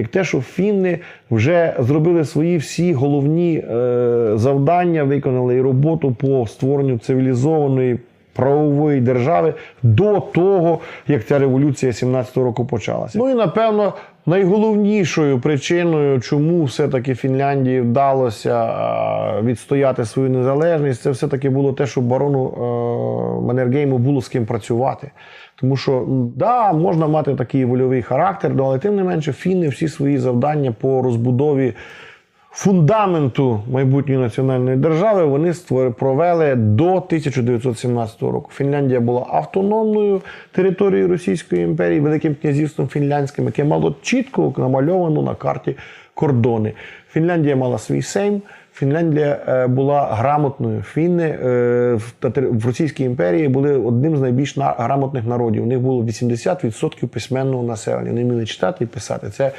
як те, що фінни вже зробили свої всі головні е, завдання, виконали і роботу по створенню цивілізованої правової держави до того, як ця революція 17-го року почалася. Ну і напевно. Найголовнішою причиною, чому все-таки Фінляндії вдалося е, відстояти свою незалежність, це все-таки було те, що барону е, Маннергейму було з ким працювати. Тому що, да, можна мати такий вольовий характер, ну, але тим не менше, фіни всі свої завдання по розбудові фундаменту майбутньої національної держави вони провели до 1917 року. Фінляндія була автономною територією Російської імперії, Великим князівством фінляндським, яке мало чітко намальовану на карті кордони. Фінляндія мала свій сейм. Фінляндія е, була грамотною. Фінни е, в Російській імперії були одним з найбільш грамотних народів. У них було 80% письменного населення. Вони вміли читати і писати. Це